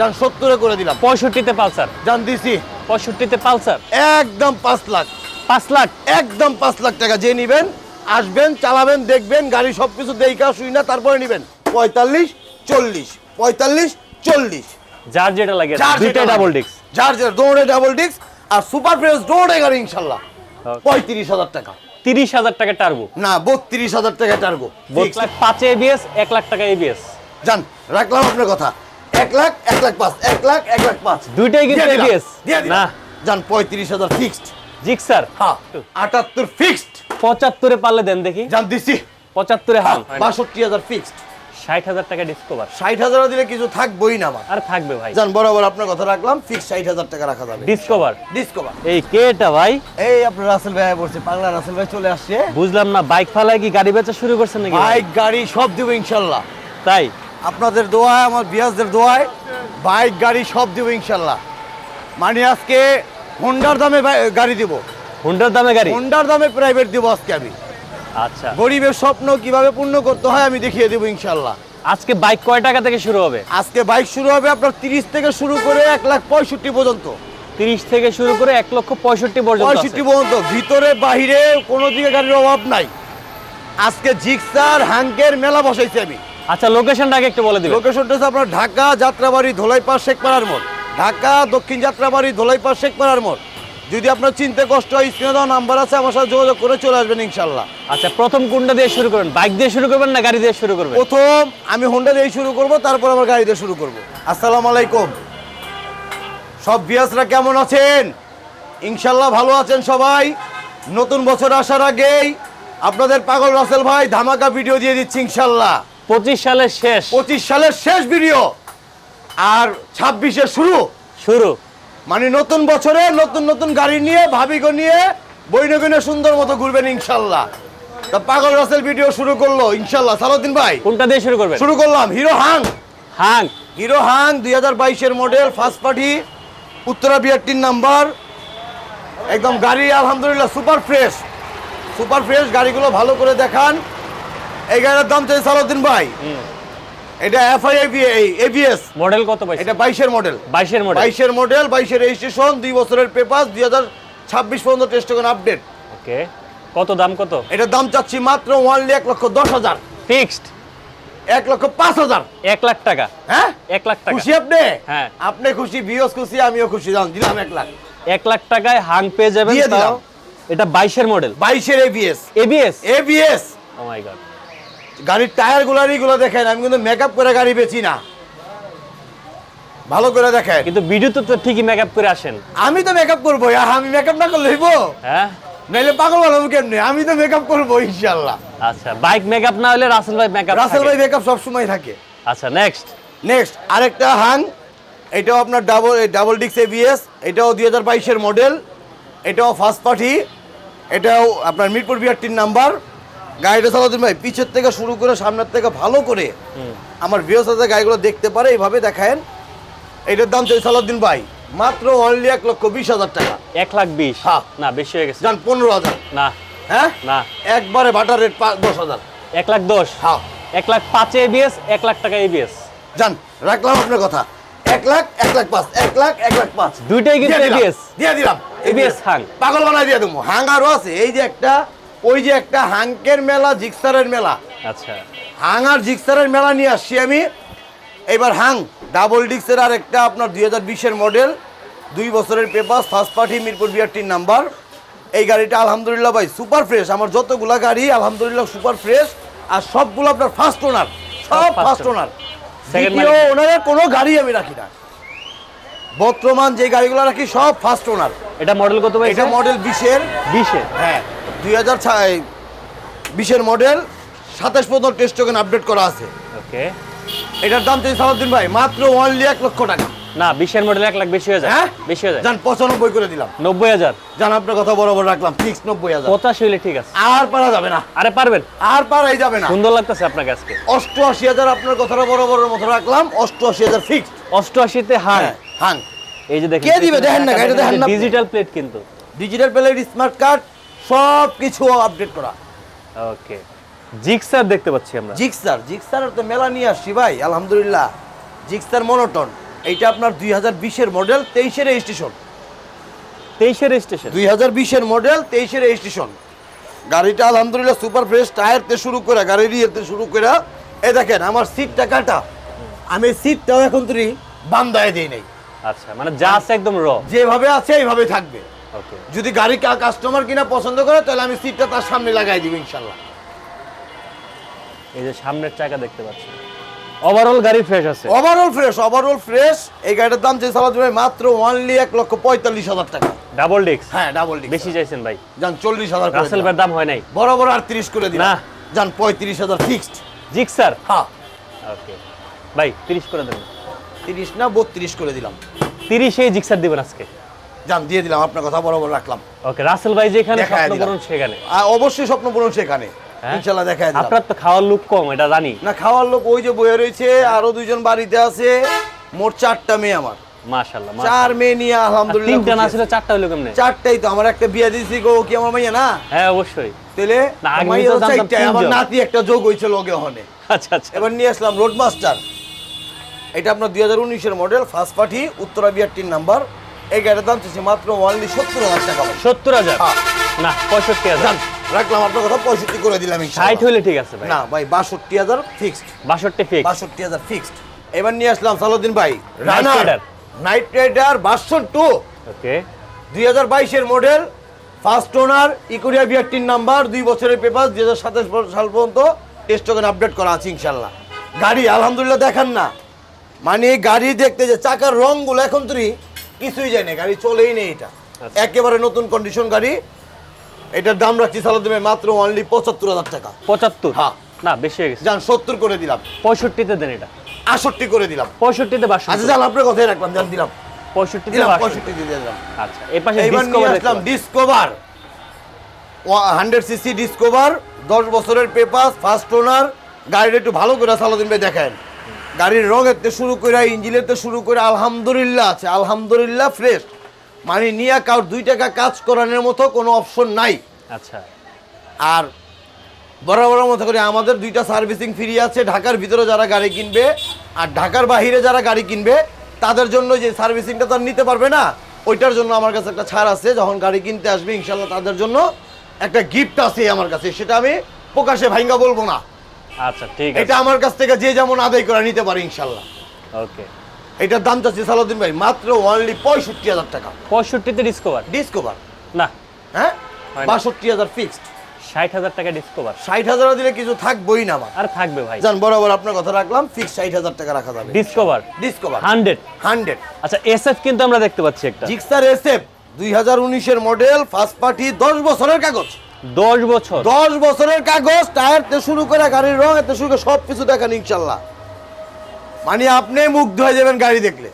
যান সত্তরে করে দিলাম। পঁয়ষট্টিতে পালসার। যান দিছি। পঁয়ষট্টিতে পালসার? একদম পাঁচ লাখ। পাঁচ লাখ? একদম পাঁচ লাখ টাকা যে নিবেন আসবেন চালাবেন দেখবেন গাড়ি সব কিছু দেখা শুই না তারপরে নিবেন। পঁয়তাল্লিশ চল্লিশ পঁয়তাল্লিশ চল্লিশ। যার যেটা লাগে যেটা ডাবল। ডিস্ক যার যেটা দৌড়ে ডাবল ডিস্ক আর সুপার ফ্রেশ দৌড়ে গাড়ি ইনশাল্লাহ। পঁয়ত্রিশ হাজার টাকা। তিরিশ হাজার টাকা টার্বো না বত্রিশ হাজার টাকা টার্গো এক লাখ পাঁচে এবিএস এক লাখ টাকা এবিএস যান রাখলাম আপনার কথা। এক লাখ এক লাখ পাঁচ এক লাখ এক লাখ পাঁচ। দুইটাই কিন্তু দিলাম। না। যান পঁয়ত্রিশ হাজার ফিক্সড জিক্সার? হ্যাঁ আটাত্তর ফিক্সড পঁচাত্তরে পারলে দেন দেখি। যান দিছি। পঁচাত্তরে হান বাষট্টি হাজার ফিক্সড ষাট হাজার টাকা ডিসকভার ষাট হাজার দিলে কিছু থাকবোই না আমার। আর থাকবে ভাই। যান বরাবর আপনার কথা রাখলাম ফিক্স ষাট হাজার টাকা রাখা যাবে। ডিসকভার ডিসকভার এই কেটা ভাই? এই আপনার রাসেল ভাই বলছে পাগলা রাসেল ভাই চলে আসছে। বুঝলাম না বাইক ফালায় কি গাড়ি বেচা শুরু করছেন নাকি বাইক গাড়ি সব দেবো ইনশাল্লাহ। তাই? আপনাদের দোয়ায় আমার বিয়াসদের দোয়ায় বাইক গাড়ি সব দেবো ইনশাল্লাহ। মানে আজকে হোন্ডার দামে গাড়ি দিব। হুন্ডার দামে গাড়ি? হোন্ডার দামে প্রাইভেট দিব আজকে আমি। আচ্ছা। গরিবের স্বপ্ন কীভাবে পূর্ণ করতে হয় আমি দেখিয়ে দেবো ইনশাল্লাহ। আজকে বাইক কয় টাকা থেকে শুরু হবে? আজকে বাইক শুরু হবে আপনার তিরিশ থেকে শুরু করে এক লাখ পঁয়ষট্টি পর্যন্ত। তিরিশ থেকে শুরু করে এক লক্ষ পঁয়ষট্টি পর্যন্ত পঁয়ষট্টি পর্যন্ত। ভিতরে বাহিরে কোনো দিকে গাড়ির অভাব নাই। আজকে জিক্সার হাঙ্কের মেলা বসাইছি আমি। আচ্ছা লোকেশনটা আগে একটু বলে দিবেন। লোকেশনটা হচ্ছে আপনার ঢাকা যাত্রাবাড়ি ধোলাইপাড় শেখপাড়ার মোড়। ঢাকা দক্ষিণ যাত্রাবাড়ি ধোলাইপাড় শেখপাড়ার মোড়। যদি আপনার চিনতে কষ্ট হয় স্ক্রিনে দেওয়া নাম্বার আছে আমার সাথে যোগাযোগ করে চলে আসবেন ইনশাল্লাহ। আচ্ছা প্রথম কোনটা দিয়ে শুরু করবেন? বাইক দিয়ে শুরু করবেন না গাড়ি দিয়ে শুরু করবেন? প্রথম আমি হোন্ডা দিয়ে শুরু করব তারপর আমার গাড়ি দিয়ে শুরু করব। আসসালামু আলাইকুম। সব বিয়াসরা কেমন আছেন? ইনশাল্লাহ ভালো আছেন সবাই। নতুন বছর আসার আগেই আপনাদের পাগল রাসেল ভাই ধামাকা ভিডিও দিয়ে দিচ্ছি ইনশাল্লাহ। পঁচিশ সালের শেষ। পঁচিশ সালের শেষ ভিডিও আর ছাব্বিশের শুরু। শুরু। মানে নতুন বছরে নতুন নতুন গাড়ি নিয়ে ভাবিগো নিয়ে বইনগিনে সুন্দর মতো ঘুরবেন ইনশাল্লাহ। তা পাগল রাসেল ভিডিও শুরু করল ইনশাল্লাহ। সালাউদ্দিন ভাই কোনটা দিয়ে শুরু করবেন? শুরু করলাম। Hero Hang. Hang. Hero Hunk দুই হাজার বাইশের মডেল ফার্স্ট পার্টি উত্তরা বিআরটির নাম্বার একদম গাড়ি আলহামদুলিল্লাহ সুপার ফ্রেশ সুপার ফ্রেশ গাড়িগুলো ভালো করে দেখান। এই গাড়ির দাম চাই সালাউদ্দিন ভাই। এটা এফআই এবিএস মডেল কত পাইছে? এটা বাইশের মডেল। বাইশের মডেল? বাইশের মডেল বাইশের রেজিস্ট্রেশন দুই বছরের পেপার দুই হাজার ছাব্বিশ পর্যন্ত টেস্ট আপডেট ওকে। কত দাম কত? এটা দাম চাচ্ছি মাত্র ওয়ানলি এক লক্ষ দশ হাজার। ফিক্সড? এক লক্ষ পাঁচ হাজার। এক লাখ টাকা? হ্যাঁ? এক লাখ টাকা। খুশি আপনি? হ্যাঁ। আপনি খুশি বিয়স খুশি আমিও খুশি জান দিলাম এক লাখ। এক লাখ টাকায় হাং পেয়ে যাবেন এটা বাইশের মডেল? বাইশের ABS ABS ABS oh my god গাড়ির টায়ার গুলারি গুলো দেখেন আমি কিন্তু মেকআপ করে গাড়ি বেচি না। ভালো করে দেখেন। কিন্তু ভিডিওতে তো ঠিকই মেকআপ করে আসেন। আমি তো মেকআপ করব আমি মেকআপ না করলে হইব? হ্যাঁ? নাইলে পাগল বানাবো কেমনি? আমি তো মেকআপ করব ইনশাল্লাহ আচ্ছা বাইক মেকআপ না হলে রাসেল ভাই মেকআপ রাসেল ভাই মেকআপ সবসময় থাকে। আচ্ছা নেক্সট নেক্সট আরেকটা হাং। এটাও আপনার ডাবল ডাবল ডিক্স এবিএস এটাও দুই হাজার বাইশের মডেল এটাও ফার্স্ট পার্টি এটাও আপনার মিরপুর বিআরটির নাম্বার গাড়িটা চালাতেন ভাই পিছের থেকে শুরু করে সামনের থেকে ভালো করে আমার বিয়ের সাথে গাড়িগুলো দেখতে পারে এইভাবে দেখায়েন। এটার দাম চাই সালাউদ্দিন ভাই মাত্র অনলি এক লক্ষ বিশ হাজার টাকা। এক লাখ বিশ? হ্যাঁ। না বেশি হয়ে গেছে। যান পনেরো হাজার। না। হ্যাঁ? না। একবারে বাটার রেট দশ হাজার। এক লাখ দশ? হ্যাঁ এক লাখ পাঁচে এবিএস এক লাখ টাকা এবিএস যান রাখলাম আপনার কথা। এক লাখ এক লাখ পাঁচ এক লাখ এক লাখ পাঁচ। দুইটাই কিন্তু এবিএস দিয়ে দিলাম। ABS হাং। পাগল বানাই দিয়ে দেবো। হাং আরও আছে। এই যে একটা ওই যে একটা হাঙ্কের মেলা জিক্সারের মেলা। আচ্ছা। হাং আর জিক্সারের মেলা নিয়ে আসছি আমি। এবার হাং ডাবল ডিক্সের আর একটা আপনার দুই হাজার বিশের মডেল। দুই বছরের পেপার ফার্স্ট পার্টি মিরপুর বিআরটির নাম্বার। এই গাড়িটা আলহামদুলিল্লাহ ভাই সুপার ফ্রেশ আমার যতগুলা গাড়ি আলহামদুলিল্লাহ সুপার ফ্রেশ আর সবগুলো আপনার ফার্স্ট ওনার সব ফার্স্ট ওনার দ্বিতীয়। ওনারের কোনো গাড়ি আমি রাখি না। বর্তমান যে গাড়িগুলো রাখি সব ফার্স্ট ওনার এটা মডেল কত পাইছে এটা মডেল বিশের। বিশের। হ্যাঁ। দুই হাজার বিশের মডেল সাতাশ পর্যন্ত টেস্ট টোকেন আপডেট করা আছে। ওকে এটার দাম চাই সালাউদ্দিন ভাই মাত্র ওয়ানলি এক লক্ষ টাকা। না বিশের মডেল এক লাখ বেশি হয়ে যায় হ্যাঁ? বেশি হয়ে যায় যান পঁচানব্বই করে দিলাম। নব্বই হাজার। যান আপনার কথা বরাবর রাখলাম ফিক্স নব্বই হাজার। পঁচাশি হলে ঠিক আছে। আর পারা যাবে না। আরে পারবেন? আর পারাই যাবে না। সুন্দর লাগতেছে আপনার আজকে অষ্টআশি হাজার আপনার কথাটা বরাবরের মতো রাখলাম অষ্টআশি হাজার ফিক্স অষ্টআশিতে হাং। হ্যাঁ হাং। এই যে দেখেন কে দিবে? দেখেন না, এটা দেখেন না। ডিজিটাল প্লেট কিন্তু। ডিজিটাল প্লেট স্মার্ট কার্ড সব কিছু আপডেট করা। ওকে জিক্সার দেখতে পাচ্ছি আমরা। জিক্সার জিক্সার তো মেলা নিয়ে আসছি ভাই আলহামদুলিল্লাহ। জিক্সার মনোটন এইটা আপনার দুই হাজার বিশের মডেল তেইশের রেজিস্ট্রেশন তেইশের স্টেশন দুই হাজার বিশের মডেল তেইশের রেজিস্ট্রেশন গাড়িটা আলহামদুলিল্লাহ সুপার ফ্রেশ টায়ার থেকে শুরু করে গাড়ির ইয়েতে শুরু করে। এ দেখেন আমার সিটটা কাটা। আমি সিটটাও এখন তুই বান্দায় দিই নাই। আচ্ছা মানে যা আছে একদম র যেভাবে আছে এইভাবে থাকবে। যদি গাড়ি কাস্টমার কিনা পছন্দ করে তাহলে আমি সিটটা তার সামনে লাগাই দিব ইনশাল্লাহ এই যে সামনের চাকা দেখতে পাচ্ছি। ওভারঅল গাড়ি ফ্রেশ আছে। ওভারঅল ফ্রেশ ওভারঅল ফ্রেশ এই গাড়িটার দাম যে চালাতে হবে মাত্র অনলি এক লক্ষ পঁয়তাল্লিশ হাজার টাকা। ডাবল ডিস্ক হ্যাঁ ডাবল বেশি চাইছেন ভাই। যান চল্লিশ হাজার রাসেল ভাইয়ের দাম হয় নাই। বরাবর আর তিরিশ করে দিন না। যান পঁয়ত্রিশ হাজার ফিক্সড জিক্সার হ্যাঁ। ওকে ভাই তিরিশ করে দেবেন তিরিশ না বত্রিশ করে দিলাম। তিরিশে জিক্সার দিবেন আজকে। যান দিয়ে দিলাম আপনার কথা বরাবর রাখলাম। ওকে রাসেল ভাই যেখানে দেখায় স্বপ্ন পূরণ সেখানে? অবশ্যই স্বপ্ন পূরণ সেখানে। হ্যাঁ? ইনশাল্লাহ দেখায় দিলাম। আপনার তো খাওয়ার লোক কম এটা জানি। না খাওয়ার লোক ওই যে বয়ে রয়েছে আরও দুইজন বাড়িতে আছে মোট চারটা মেয়ে আমার। মাশাআল্লাহ চার মেয়ে নিয়ে আলহামদুলিল্লাহ তিনটা না ছিল চারটা হলো কেমনে? চারটাই তো আমার একটা বিয়া দিয়েছি গো কি আমার মাইয়া না? হ্যাঁ অবশ্যই। না, মাইয়া চারটাই, আমার নাতি একটা যোগ হয়েছে লগে হনে আচ্ছা আচ্ছা। এবার নিয়ে আসলাম রোড মাস্টার এটা আপনার দুই হাজার উনিশের মডেল ফার্স্ট পার্টি উত্তরা বিআরটির নাম্বার এই গাড়ির দাম চাইছে মাত্র ওয়ানলি সত্তর হাজার টাকা সত্তর হাজার? হ্যাঁ। না পঁয়ষট্টি হাজার। রাখলাম আপনার কথা পঁয়ষট্টি করে দিলাম ষাট। হইলে ঠিক আছে না ভাই বাষট্টি হাজার ফিক্সড বাষট্টি ফিক্স বাষট্টি হাজার ফিক্সড এবার নিয়ে আসলাম সালাউদ্দিন ভাই runner knight rider version two okay দুই হাজার বাইশের মডেল ফার্স্ট ওনার ইকুরিয়া বিআরটির নাম্বার দুই বছরের পেপার দুই হাজার সাতাশ সাল পর্যন্ত টেস্ট টোকেন আপডেট করা আছে ইনশাল্লাহ। গাড়ি আলহামদুলিল্লাহ দেখান না। মানে গাড়ি দেখতে যে চাকার রংগুলো এখন তুই কিছুই যায় না গাড়ি চলেই নেই এটা। আচ্ছা। একেবারে নতুন কন্ডিশন গাড়ি। এটার দাম রাখছি সালাউদ্দিন মাত্র অনলি পঁচাত্তর হাজার টাকা। পঁচাত্তর? হ্যাঁ। না বেশি হয়ে গেছে। যান সত্তর করে দিলাম। পঁয়ষট্টিতে দেন এটা। আষট্টি করে দিলাম। পঁয়ষট্টিতে আচ্ছা বাষট্টি যান আপনার কথাই রাখলাম জান দিলাম। পঁয়ষট্টিতে পঁয়ষট্টি দিয়ে দিলাম। আচ্ছা এই পাশে আসলাম ডিসকভার হান্ড্রেড সিসি ডিসকভার দশ বছরের পেপার ফার্স্ট ওনার গাড়িটা একটু ভালো করে সালাদিন ভাই দেখেন গাড়ির থেকে শুরু করে ইঞ্জিনের থেকে শুরু করে আলহামদুলিল্লাহ আছে। আলহামদুলিল্লাহ ফ্রেশ মানে নিয়ে কার দুই টাকা কাজ করানোর মতো কোনো অপশন নাই। আচ্ছা। আর বরাবর মতো করে আমাদের দুইটা সার্ভিসিং ফ্রি আছে। ঢাকার ভিতরে যারা গাড়ি কিনবে আর ঢাকার বাহিরে যারা গাড়ি কিনবে তাদের জন্য যে সার্ভিসিংটা তার নিতে পারবে না ওইটার জন্য আমার কাছে একটা ছাড় আছে। যখন গাড়ি কিনতে আসবে ইনশাল্লাহ তাদের জন্য একটা গিফট আছে আমার কাছে। সেটা আমি প্রকাশে ভাইঙ্গা বলব না। আচ্ছা ঠিক এটা আমার কাছ থেকে যে যেমন আদায় করে নিতে পারে ইনশাল্লাহ। ওকে। এটার দাম চাচ্ছি সালাউদ্দিন ভাই মাত্র অনলি পঁয়ষট্টি হাজার টাকা। পঁয়ষট্টিতে ডিসকভার ডিসকভার না। হ্যাঁ? বাষট্টি হাজার ফিক্সড ষাট হাজার টাকা ডিসকভার ষাট হাজার দিলে কিছু থাকবোই না আমার। আর থাকবে ভাই। জান বরাবর আপনার কথা রাখলাম ফিক্স ষাট হাজার টাকা রাখা যাবে। Discover Discover hundred? হান্ড্রেড। আচ্ছা এসএফ কিন্তু আমরা দেখতে পাচ্ছি একটা। জিক্সার এসএফ দুই হাজার উনিশের মডেল ফার্স্ট পার্টি দশ বছরের কাগজ। দশ বছর। দশ বছরের কাগজ টায়ার থেকে শুরু করে গাড়ির রং এতে শুরু করে সব কিছু দেখান ইনশাল্লাহ। মানে আপনি মুগ্ধ হয়ে যাবেন গাড়ি দেখলে।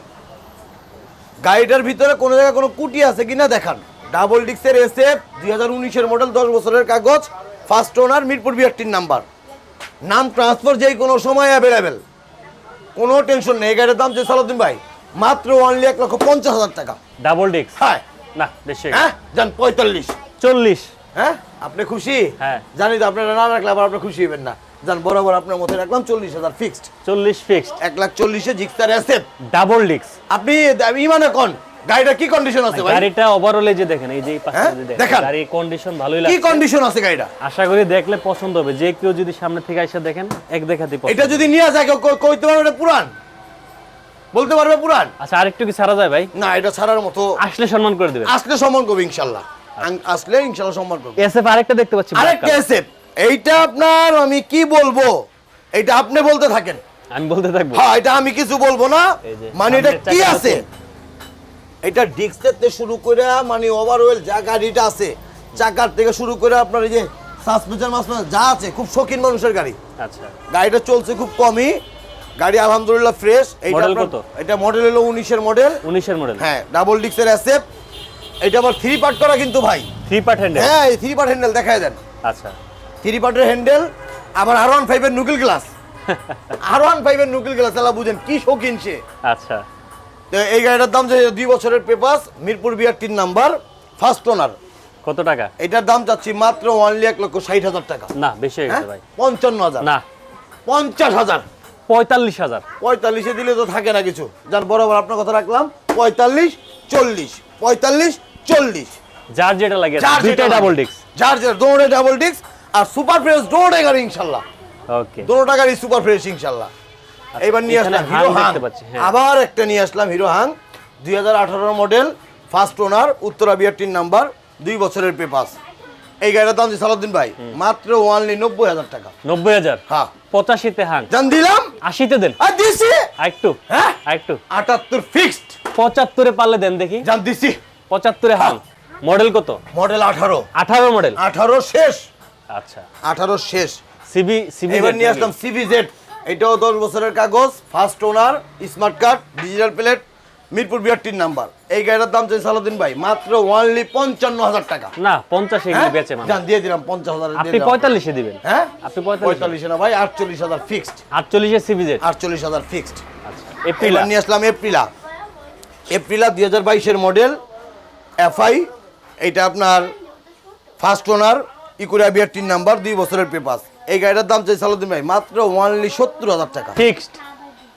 গাড়িটার ভিতরে কোনো জায়গায় কোনো কুটি আছে কিনা দেখান। ডাবল ডিক্সের এসএফ দুই হাজার উনিশের মডেল দশ বছরের কাগজ ফার্স্ট ওনার মিরপুর বিআরটির নাম্বার নাম ট্রান্সফার যেই কোনো সময় অ্যাভেলেবেল কোনো টেনশন নেই। গাড়ির দাম যে সালাউদ্দিন ভাই মাত্র অনলি এক লক্ষ পঞ্চাশ হাজার টাকা। ডাবল ডিস্ক হ্যাঁ। না বেশি হ্যাঁ যান পঁয়তাল্লিশ। চল্লিশ। হ্যাঁ? আপনি খুশি? হ্যাঁ। জানি তো আপনারা না রাখলে আবার আপনি খুশি হবেন না। যান বরাবর আপনার মধ্যে রাখলাম চল্লিশ হাজার ফিক্সড চল্লিশ ফিক্সড এক লাখ চল্লিশে জিক্সার এসেপ ডাবল ডিস্ক আপনি ইমানে কোন? গাড়িটা কি কন্ডিশন আছে ভাই? গাড়িটা ওভারঅলে যে দেখেন এই যে এই পাশে হ্যাঁ? দেখেন গাড়ির কন্ডিশন ভালোই লাগে কি কন্ডিশন আছে গাড়িটা? আশা করি দেখলে পছন্দ হবে। যে কেউ যদি সামনে থেকে এসে দেখেন এক দেখাতেই পছন্দ এটা যদি নিয়ে যায় কেউ কই- কইতে পারবে এটা পুরান? বলতে পারবে পুরান? আচ্ছা আরেকটু কি ছাড়া যায় ভাই? না এটা ছাড়ার মতো আসলে সম্মান করে দেবেন। আসলে সম্মান করবে ইনশাল্লাহ। আং- আসলে ইনশাল্লাহ সম্মান করবে। এসএফ আরেকটা দেখতে পাচ্ছি আরেকটা। এসেপ এইটা আপনার আমি কি বলব? এটা আপনি বলতে থাকেন। আমি বলতে থাকব? হ্যাঁ এটা আমি কিছু বলব না। মানে এটা কি আছে? এটা ডিস্কের শুরু করে মানে ওভারওয়েল যা গাড়িটা আছে চাকার থেকে শুরু করে আপনার এই যে সাসপেনশন মাসপেনশন যা আছে খুব শৌখিন মানুষের গাড়ি। আচ্ছা। গাড়িটা চলছে খুব কমই। গাড়ি আলহামদুলিল্লাহ ফ্রেশ এটা মডেল হলো উনিশের মডেল উনিশের মডেল হ্যাঁ ডাবল ডিস্কের অ্যাসেপ এটা আবার থ্রি পার্ট করা কিন্তু ভাই। থ্রি পার্ট হ্যান্ডেল হ্যাঁ এই থ্রি পার্ট হ্যান্ডেল দেখায় দেন। আচ্ছা। থ্রি পার্টের হ্যান্ডেল আবার আর ওয়ান ফাইভের নুকিল গ্লাস আর ওয়ান ফাইভের নুকিল গ্লাস এলা বুঝেন কি শৌখিন সে। আচ্ছা। তো এই গাড়িটার দাম যে দুই বছরের পেপার মিরপুর বিআর তিন নাম্বার ফার্স্ট ওনার কত টাকা? এটার দাম চাচ্ছি মাত্র অনলি এক লক্ষ ষাট হাজার টাকা। না বেশি হয়ে হ্যাঁ? গেছে ভাই। পঞ্চান্ন হাজার। না। পঞ্চাশ হাজার। পঁয়তাল্লিশ হাজার। পঁয়তাল্লিশে দিলে তো থাকে না কিছু। যার বরাবর আপনার কথা রাখলাম পঁয়তাল্লিশ চল্লিশ। পঁয়তাল্লিশ চল্লিশ। যার যেটা লাগে যেটা ডাবল। ডিস্ক যার যেটা দৌড়ে ডাবল ডিস্ক আর সুপার ফ্রেশ দৌড়ে গাড়ি ইনশাল্লাহ। ওকে দোনোটা গাড়ি সুপার ফ্রেশ ইনশাল্লাহ। এবার নিয়ে আসলাম হিরো হাং। হ্যাঁ। আবার একটা নিয়ে আসলাম হিরো হাং। দুই হাজার আঠারো মডেল ফার্স্ট ওনার উত্তরা বিআরটির নাম্বার দুই বছরের পেপাস এই গাড়িটার দাম দিচ্ছে সালাউদ্দিন ভাই মাত্র ওয়ানলি নব্বই হাজার টাকা। নব্বই হাজার? হ্যাঁ। পঁচাশিতে হাং। জান দিলাম? আশিতে দেন। আর দিছি? আরেকটু। হ্যাঁ? আরেকটু। আটাত্তর ফিক্সড পঁচাত্তরে পারলে দেন দেখি। জান দিছি। পঁচাত্তরে হাং মডেল কত? মডেল আঠারো। আঠারো মডেল। আঠারো শেষ। আচ্ছা। আঠারো শেষ। সিবি সিবি এবার নিয়ে আসলাম সিবি জেড এটাও দশ বছরের কাগজ first owner smart card digital plate Mirpur বিআরটির number. এই গাড়িটার দাম চাই সালাউদ্দিন ভাই মাত্র ওয়ানলি পঞ্চান্ন হাজার টাকা। না পঞ্চাশ এগুলো বেচে মানে জান দিয়ে দিলাম পঞ্চাশ হাজার আপনি পঁয়তাল্লিশে দিবেন। হ্যাঁ? আপনি পঁয়তাল্লিশে। না ভাই আটচল্লিশ হাজার ফিক্সড আটচল্লিশে সিবিজেড আটচল্লিশ হাজার ফিক্সড আচ্ছা এপ্রিল নিয়ে আসলাম এপ্রিলা এপ্রিলা দুই হাজার বাইশের মডেল এফআই এটা আপনার ফার্স্ট ওনার ইকুরিয়া বিআরটির নাম্বার দুই বছরের পেপার এই গাড়িটার দাম চাই সালাউদ্দিন ভাই মাত্র ওয়ানলি সত্তর হাজার টাকা। ফিক্সড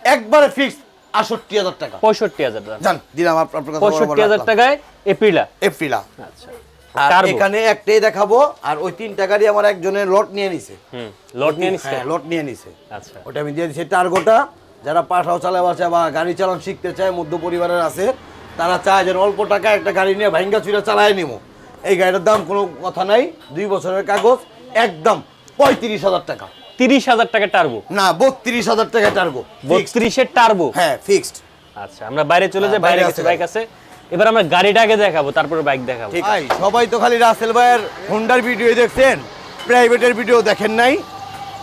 একবারে ফিক্সড আটষট্টি হাজার টাকা। পঁয়ষট্টি হাজার জান দিলাম আপনার কাছে পঁয়ষট্টি হাজার টাকায় আচ্ছা। আর। এখানে একটাই দেখাবো আর ওই তিন টাকারই আমার একজনের লট নিয়ে নিছে। লট নিয়ে হ্যাঁ লট নিয়ে নিছে। আচ্ছা। ওটা আমি দিয়ে দিচ্ছি টার্গোটা যারা পাঠাও চালাবাসে বা গাড়ি চালান শিখতে চায় মধ্য পরিবারের আছে তারা চায় যেন অল্প টাকা একটা গাড়ি নিয়ে ভাঙ্গা চুরা চালায় নিবো এই গাড়িটার দাম কোনো কথা নাই দুই বছরের কাগজ একদম পঁয়ত্রিশ হাজার টাকা। তিরিশ হাজার টাকা টার্বো? না বত্রিশ হাজার টাকা টার্গো বত্রিশের টার্বো? হ্যাঁ ফিক্সড আচ্ছা আমরা বাইরে চলে যাই হ্যাঁ, বাইরে বাইরে আছে বাইক আছে। এবার আমরা গাড়িটা আগে দেখাবো তারপরে বাইক দেখাবো। ঠিক ভাই সবাই তো খালি রাসেল ভাইয়ের হোন্ডার ভিডিও দেখছেন? প্রাইভেটের ভিডিও দেখেন নাই?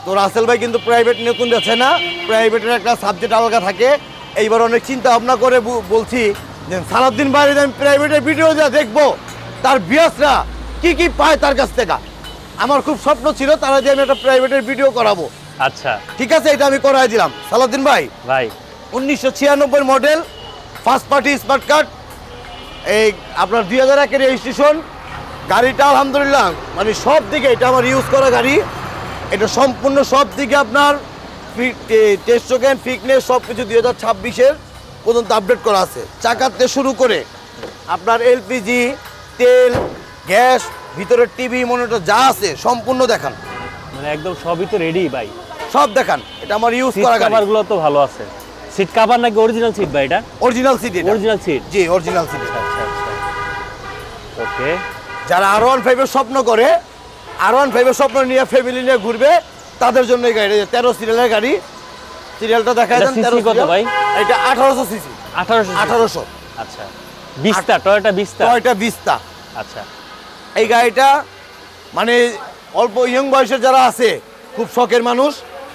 তো রাসেল ভাই কিন্তু প্রাইভেট নতুন যাচ্ছে না? প্রাইভেটের একটা সাবজেক্ট আলাদা থাকে। এইবার অনেক চিন্তা ভাবনা করে বলছি যে সারাদিন বাইরে আমি প্রাইভেটের ভিডিও যা দেখব তার বিয়াসরা কি কি পায় তার কাছ থেকে? আমার খুব স্বপ্ন ছিল তারা যে আমি একটা প্রাইভেটের ভিডিও করাবো। আচ্ছা। ঠিক আছে এটা আমি করাই দিলাম। সালাউদ্দিন ভাই ভাই। উনিশশো ছিয়ানব্বই model first party smart card এই আপনার দুই হাজার একের রেজিস্ট্রেশন গাড়িটা আলহামদুলিল্লাহ মানে সব দিকে এটা আমার ইউজ করা গাড়ি। এটা সম্পূর্ণ সব দিকে আপনার টেস্ট ফিটনেস সব কিছু দুই হাজার ছাব্বিশের। পর্যন্ত আপডেট করা আছে। চাকাতে শুরু করে আপনার এলপিজি তেল গ্যাস ভিতরের টিভি মনিটর যা আছে সম্পূর্ণ দেখান। মানে একদম সবই তো রেডি ভাই। সব দেখান। এটা আমার ইউজ করা গাড়ি। কভার তো ভালো আছে। সিট কভার নাকি অরিজিনাল সিট ভাই এটা? অরিজিনাল সিটি অরিজিনাল সিট জি অরিজিনাল সিট আচ্ছা আচ্ছা। ওকে যারা আর ওয়ান ফাইভের স্বপ্ন করে আর ওয়ান ফাইভের স্বপ্ন নিয়ে ফ্যামিলি নিয়ে ঘুরবে তাদের জন্য এই গাড়ি তেরো সিরিয়ালের গাড়ি। সিরিয়ালটা দেখা এটা যান কত ভাই? এটা আঠারোশো সিসি। আঠারোশো আঠারোশো। আচ্ছা। বিস্তা টয়োটা বিস্তা ছয়টা বিস্তা আচ্ছা। এই গাড়িটা মানে অল্প ইয়ং বয়সের যারা আছে খুব শখের মানুষ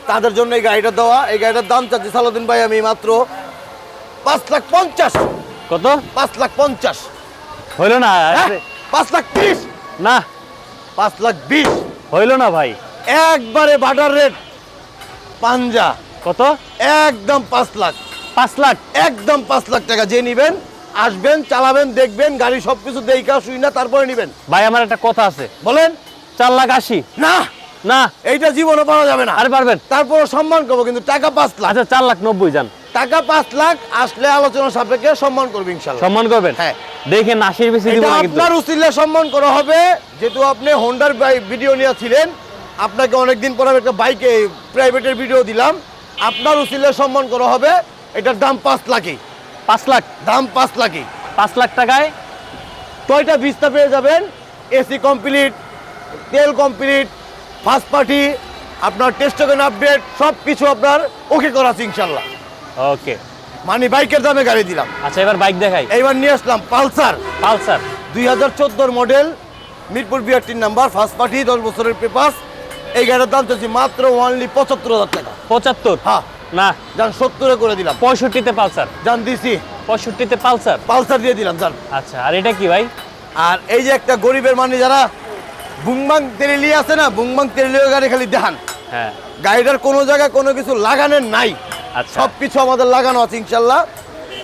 তাদের জন্য এই গাড়িটা দেওয়া। এই গাড়িটার দাম চাচ্ছি সালাউদ্দিন ভাই আমি মাত্র পাঁচ লাখ পঞ্চাশ। কত? পাঁচ লাখ পঞ্চাশ। হইল না হ্যাঁ? পাঁচ লাখ ত্রিশ। না। পাঁচ লাখ বিশ। হইল না ভাই। একবারে বাটার রেট। পাঞ্জা। কত? একদম পাঁচ লাখ। পাঁচ লাখ? একদম পাঁচ লাখ টাকা। যে নিবেন আসবেন চালাবেন দেখবেন গাড়ি সবকিছু দেখা শুই না তারপরে নিবেন। ভাই আমার একটা কথা আছে। বলেন। চার লাখ আশি। না। না। এইটা জীবনে পাওয়া যাবে না। আরে পারবেন। তারপরে সম্মান করব কিন্তু টাকা পাঁচ লাখ। আচ্ছা চার লাখ নব্বই যান। টাকা পাঁচ লাখ আসলে আলোচনা সাপেক্ষে সম্মান করবেন ইনশাল্লাহ সম্মান করবেন? হ্যাঁ। দেখেন আশির বেশি দিব না কিন্তু। আপনার উচিলে সম্মান করা হবে যেহেতু আপনি হোন্ডার ভিডিও নিয়েছিলেন। আপনাকে অনেকদিন পর আমি একটা বাইকে প্রাইভেটের ভিডিও দিলাম। আপনার উচিলে সম্মান করা হবে। এটার দাম পাঁচ লাখই। পাঁচ লাখ? দাম পাঁচ লাখই। পাঁচ লাখ টাকায়? ছয়টা বিস্তা পেয়ে যাবেন? এসি কমপ্লিট তেল কমপ্লিট ফার্স্ট পার্টি আপনার টেস্ট আপডেট সব কিছু আপনার ওকে করা আছে ইনশাল্লাহ ওকে মানে বাইকের দামে গাড়ি দিলাম। আচ্ছা এবার বাইক দেখাই। এইবার নিয়ে আসলাম পালসার। পালসার। দুই হাজার চোদ্দোর মডেল মিরপুর বিআরটির নাম্বার ফার্স্ট পার্টি দশ বছরের পেপাস এই গাড়ির দাম চলছে মাত্র ওয়ানলি পঁচাত্তর হাজার টাকা। পঁচাত্তর? হ্যাঁ। না। যান সত্তরে করে দিলাম। পঁয়ষট্টিতে পালসার? যান দিছি। পঁয়ষট্টিতে পালসার? পালসার দিয়ে দিলাম যান। আচ্ছা আর এটা কি ভাই? আর এই যে একটা গরিবের মানে যারা বুংবাং তেরেলি আছে না বুংবাং তেরেলিও গাড়ি খালি দেখান। হ্যাঁ। গাড়িটার কোনো জায়গায় কোনো কিছু লাগানোর নাই। আচ্ছা। সব কিছু আমাদের লাগানো আছে ইনশাল্লাহ।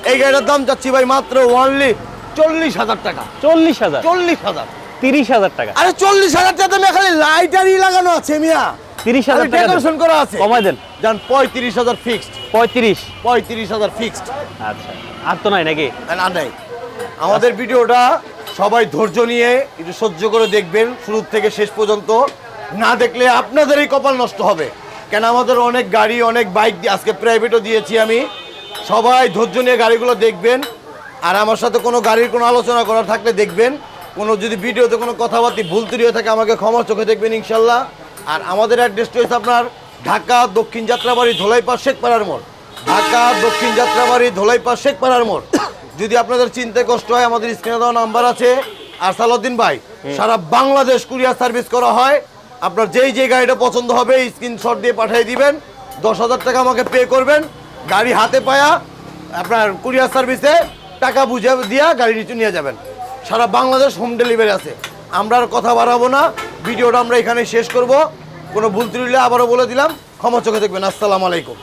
এই গাড়িটার দাম চাচ্ছি ভাই মাত্র ওয়ানলি চল্লিশ হাজার টাকা। চল্লিশ হাজার? চল্লিশ হাজার। তিরিশ হাজার টাকা। আরে চল্লিশ হাজার টাকা দামে খালি লাইটারই লাগানো আছে মিয়া। তিরিশ হাজার টাকা দেন। করা আছে। কমাই দেন। যান পঁয়ত্রিশ হাজার ফিক্সড পঁয়ত্রিশ। পঁয়ত্রিশ হাজার ফিক্সড আচ্ছা। আর তো নাই নাকি? না নাই। আমাদের ভিডিওটা সবাই ধৈর্য নিয়ে একটু সহ্য করে দেখবেন শুরু থেকে শেষ পর্যন্ত। না দেখলে আপনাদেরই কপাল নষ্ট হবে। কেন আমাদের অনেক গাড়ি অনেক বাইক আজকে প্রাইভেটও দিয়েছি আমি। সবাই ধৈর্য নিয়ে গাড়িগুলো দেখবেন। আর আমার সাথে কোনো গাড়ির কোনো আলোচনা করা থাকলে দেখবেন। কোনো যদি ভিডিওতে কোনো কথাবার্তা ভুল ত্রুটি হয়ে থাকে আমাকে ক্ষমা চোখে দেখবেন ইনশাল্লাহ। আর আমাদের অ্যাড্রেসটা হয়েছে আপনার ঢাকা দক্ষিণ যাত্রাবাড়ি ধোলাইপা শেখপাড়ার মোড়। ঢাকা দক্ষিণ যাত্রাবাড়ি ধোলাইপা শেখপাড়ার মোড়। যদি আপনাদের চিনতে কষ্ট হয় আমাদের স্ক্রিনে দেওয়া নাম্বার আছে। আর সালাউদ্দিন ভাই সারা বাংলাদেশ কুরিয়ার সার্ভিস করা হয়। আপনার যেই যে গাড়িটা পছন্দ হবে স্ক্রিনশট দিয়ে পাঠিয়ে দিবেন। দশ হাজার টাকা আমাকে পে করবেন। গাড়ি হাতে পায়া আপনার কুরিয়ার সার্ভিসে টাকা বুঝে দিয়া গাড়ি নিচে নিয়ে যাবেন। সারা বাংলাদেশ হোম ডেলিভারি আছে। আমরা আর কথা বাড়াবো না। ভিডিওটা আমরা এখানে শেষ করব। কোনো ভুল ত্রুটি হলে আবারও বলে দিলাম। ক্ষমা চোখে দেখবেন। আসসালামু আলাইকুম।